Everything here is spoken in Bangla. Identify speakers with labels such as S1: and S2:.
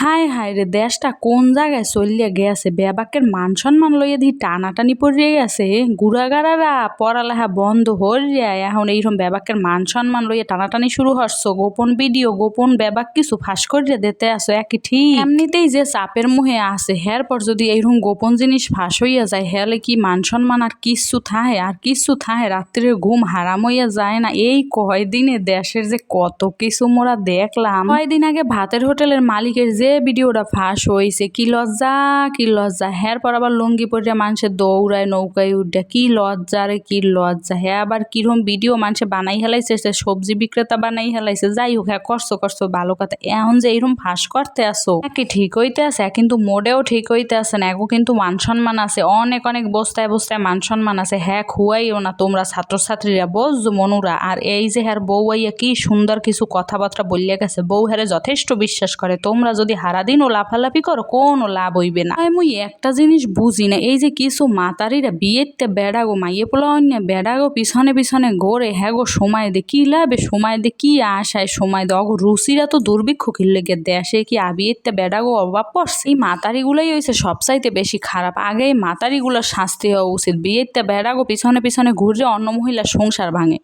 S1: হায় হায় রে, দেশটা কোন জায়গায় চলিয়া গেছে বেবাকের মান সম্মান লইয়া দি টানাটানি পড়িয়া গেছে গুড়াগাড়ারা পড়ালেখা বন্ধ হরিয়া এখন এইরকম বেবাকের মান সম্মান লইয়া টানাটানি শুরু হচ্ছ। গোপন ভিডিও, গোপন বেবাক কিছু ফাঁস করিয়া দিতে আসো একই ঠিক? এমনিতেই যে চাপের মুহে আছে হের পর যদি এইরকম গোপন জিনিস ফাঁস হইয়া যায়, হেলে কি মান সম্মান আর কিচ্ছু থাহে? আর কিচ্ছু থাহে? রাত্রির ঘুম হারাম হইয়া যায় না? এই কয়দিনে দেশের যে কত কিছু মোরা দেখলাম। কয়দিন আগে ভাতের হোটেলের মালিকের যে ভিডিওটা ফাঁস হয়েছে। কি লজ্জা কি লজ্জা। হ্যার পর আবার লুঙ্গি পরে মানুষের দৌড়ায়, নৌকায় উঠে। কি লজ্জা রে, কি লজ্জা। হ্যাঁ আবার কিরম ভিডিও মানুষে বানাই হেলাইছে, সে সবজি বিক্রেতা বানাই হেলাইছে। যাই হোক হ্যাঁ করছ করছ, ভালো কথা। এখন যে এরকম ফাঁস করতে আসো কি ঠিক হইতে আছে? কিন্তু মোডেও ঠিক হইতে আছে না। এগো কিন্তু মান সম্মান আছে। অনেক অনেক বস্তায় বস্তায় মান সম্মান আছে। হ্যাঁ খুয়াইও না তোমরা ছাত্রছাত্রীরা, বুঝছ মনুরা? আর এই যে হ্যার বউ আইয়া কি সুন্দর কিছু কথাবার্তা বললে গেছে, বউ হ্যারে যথেষ্ট বিশ্বাস করে। তোমরা যদি সারাদিনও লাফালাফি করো, কোনো লাভ হইবে না। মুই একটা জিনিস বুঝি না, এই যে কিছু মাতারিরা বিয়েতে বেড়াগো মাইয়ে পোলা অন্য বেড়াগো পিছনে পিছনে ঘোরে হ্যাঁ গো, সময় দে, কি লাভে, সময় দে, কি আশায় সময় দে। অগো রুসিরা তো দুর্ভিক্ষ কিনলে গে দেশে কি আবিয়েতে বেড়াগো অভাব পড়ছে? এই মাতারিগুলোই হয়েছে সবচাইতে বেশি খারাপ। আগে এই মাতারিগুলোর শাস্তি হওয়া উচিত। বিয়েতে বেড়াগো পিছনে পিছনে ঘুরে অন্য মহিলার সংসার ভাঙে।